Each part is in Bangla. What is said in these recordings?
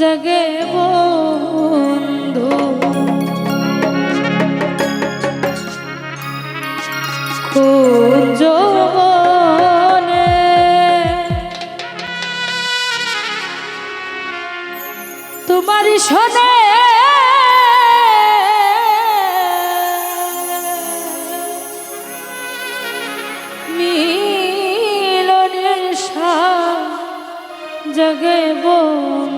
জগে বন্ধু। কুঞ্জ বনে তোমারই শোনে। জগে বন্ধু।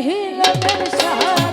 হিলমের সাহা